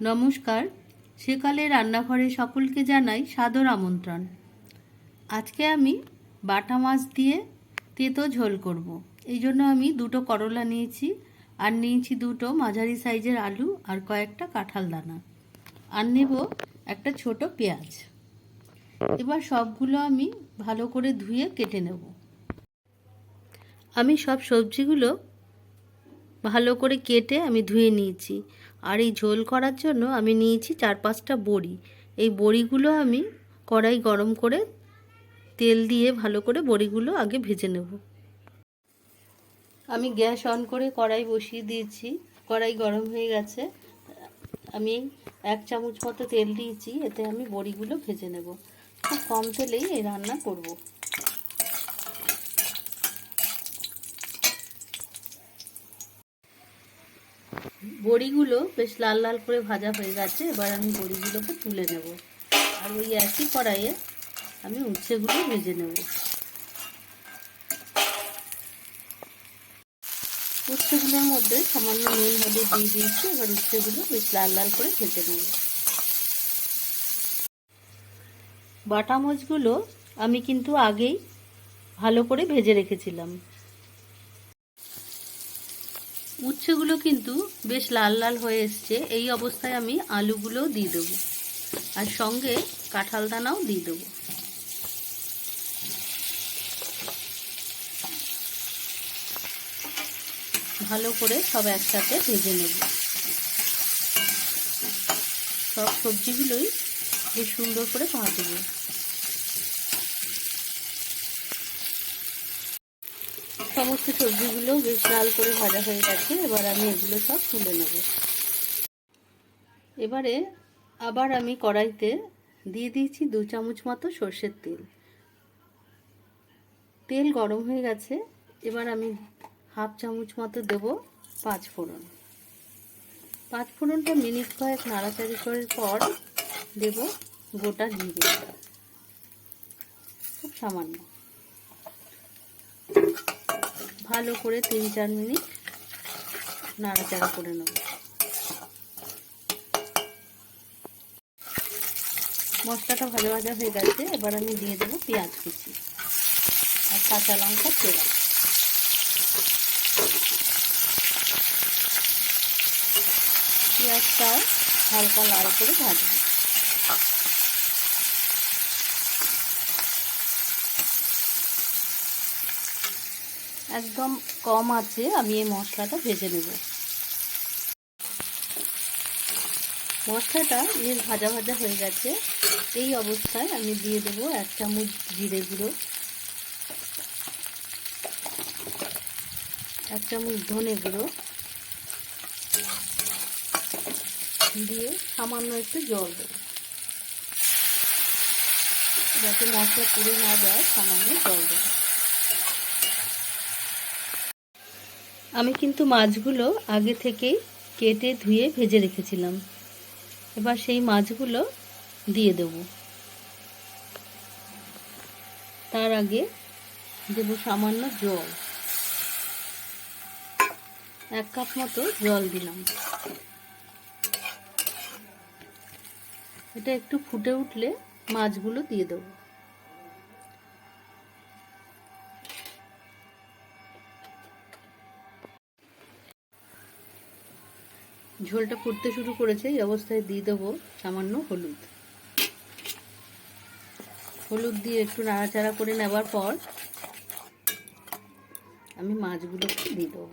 নমস্কার। সেকালে রান্নাঘরে সকলকে জানাই সাদর আমন্ত্রণ। আজকে আমি বাটা মাছ দিয়ে তেতো ঝোল করব। এই জন্য আমি দুটো করলা নিয়েছি, আর নিয়েছি দুটো মাঝারি সাইজের আলু আর কয়েকটা কাঁঠাল দানা। আর নেব একটা ছোট পেঁয়াজ। এবার সবগুলো আমি ভালো করে ধুয়ে কেটে নেব। আমি সব সবজিগুলো ভালো করে কেটে আমি ধুয়ে নিয়েছি। আর এই ঝোল করার জন্য আমি নিয়েছি চার পাঁচটা বড়ি। এই বড়িগুলো আমি কড়াই গরম করে তেল দিয়ে ভালো করে বড়িগুলো আগে ভেজে নেব। আমি গ্যাস অন করে কড়াই বসিয়ে দিয়েছি। কড়াই গরম হয়ে গেছে। আমি এক চামচ মতো তেল দিয়েছি। এতে আমি বড়িগুলো ভেজে নেব। খুব কম তেলেই এই রান্না করব। বড়িগুলো বেশ লাল লাল করে ভাজা হয়ে গেছে, এবার আমি বড়িগুলোকে তুলে নেব। আর ওই একই কড়াইয়ে আমি উচ্ছেগুলো ভেজে নেব। উচ্ছেগুলোর মধ্যে সামান্য নুন, হলুদ দিয়ে দিয়েছি, এবার উচ্ছেগুলো বেশ লাল লাল করে ভেজে নেব। বাটা মাছগুলো আমি কিন্তু আগেই ভালো করে ভেজে রেখেছিলাম। উচ্ছেগুলো কিন্তু বেশ লাল লাল হয়ে এসছে। এই অবস্থায় আমি আলুগুলোও দিয়ে দেবো। আর সঙ্গে কাঁঠাল দানাও দিয়ে দেবো। ভালো করে সব একসাথে ভেজে নেব। সব সবজিগুলোই বেশ সুন্দর করে ভাজবো। সমস্ত সবজিগুলো বেশ লাল করে ভাজা হয়ে গেছে, এবার আমি এগুলো সব তুলে নেব। এবারে আবার আমি কড়াইতে দিয়ে দিয়েছি দু চামচ মতো সর্ষের তেল। তেল গরম হয়ে গেছে, এবার আমি হাফ চামচ মতো দেব পাঁচ ফোড়ন। পাঁচ ফোড়নটা মিনিট কয়েক নাড়াচাড়ি করার পর দেব গোটা জিরে। খুব সামান্য। ভালো করে তিন চার মিনিট নাড়াচাড়া করে নেব। মশলাটা ভাজা ভাজা হয়ে গেছে, এবার আমি দিয়ে দেবো পেঁয়াজ কুচি আর কাঁচা লঙ্কা চেরা। পেঁয়াজটা হালকা লাল করে ভাজবো। একদম কম আছে, আমি এই মশলাটা ভেজে নেব। মশলাটা বেশ ভাজা ভাজা হয়ে গেছে। এই অবস্থায় আমি দিয়ে দেবো এক চামচ জিরে গুঁড়ো। এক চামচ ধনে গুঁড়ো। দিয়ে সামান্য একটু জল দেবো। যাতে মশলা পুড়ে না যায়, সামান্য জল দেবো। আমি কিন্তু মাছগুলো আগে থেকেই কেটে ধুয়ে ভেজে রেখেছিলাম। এবার সেই মাছগুলো দিয়ে দেব। তার আগে দেব সামান্য জল। এক কাপ মতো জল দিলাম। এটা একটু ফুটে উঠলে মাছগুলো দিয়ে দেবো। ঝোলটা ফুটতে শুরু করেছে, এই অবস্থায় দিয়ে দেবো সামান্য হলুদ। হলুদ দিয়ে একটু নাড়াচাড়া করে নেবার পর আমি মাছগুলোকে দিয়ে দেবো।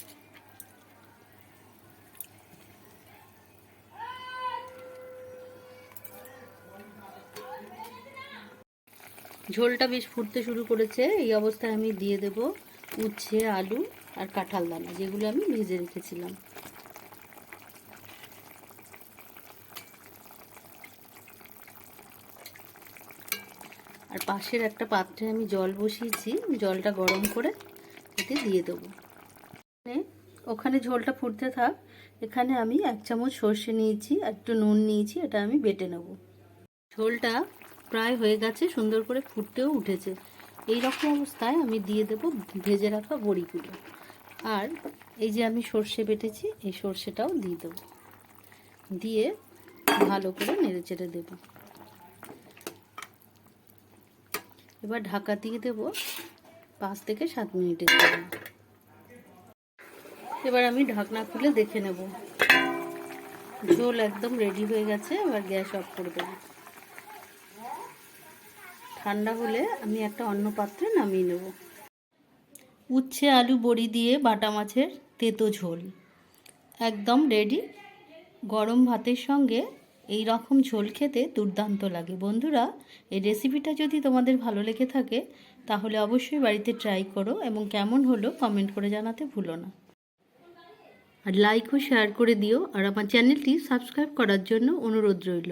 ঝোলটা বেশ ফুটতে শুরু করেছে, এই অবস্থায় আমি দিয়ে দেব উচ্ছে, আলু আর কাঁঠাল দানা, যেগুলো আমি ভেজে রেখেছিলাম। আর পাশের একটা পাত্রে আমি জল বসিয়েছি জলটা গরম করে এতে দিয়ে দেবো। ওখানে ঝোলটা ফুটতে থাক, এখানে আমি এক চামচ সর্ষে নিয়েছি, একটু নুন নিয়েছি, এটা আমি বেটে নেব। ঝোলটা প্রায় হয়ে গেছে, সুন্দর করে ফুটতেও উঠেছে। এই রকম অবস্থায় আমি দিয়ে দেব ভেজে রাখা বড়িগুলো। আর এই যে আমি সর্ষে বেটেছি, এই সর্ষেটাও দিয়ে দেবো। দিয়ে ভালো করে নেড়ে চেড়ে দেব। এবার ঢাকা দিয়ে দেব পাঁচ থেকে সাত মিনিটের জন্য। এবার আমি ঢাকনা খুলে দেখে নেব। ঝোল একদম রেডি হয়ে গেছে, এবার গ্যাস অফ করে দেবো। ঠান্ডা হলে আমি একটা অন্য পাত্রে নামিয়ে নেব। উচ্ছে, আলু, বড়ি দিয়ে বাটা মাছের তেতো ঝোল। একদম রেডি গরম ভাতের সঙ্গে এই রকম ঝোল খেতে দুর্দান্ত লাগে। বন্ধুরা, এই রেসিপিটা যদি তোমাদের ভালো লেগে থাকে, তাহলে অবশ্যই বাড়িতে ট্রাই করো এবং কেমন হলো কমেন্ট করে জানাতে ভুলো না। আর লাইক ও শেয়ার করে দিও। আর আমার চ্যানেলটি সাবস্ক্রাইব করার জন্য অনুরোধ রইল।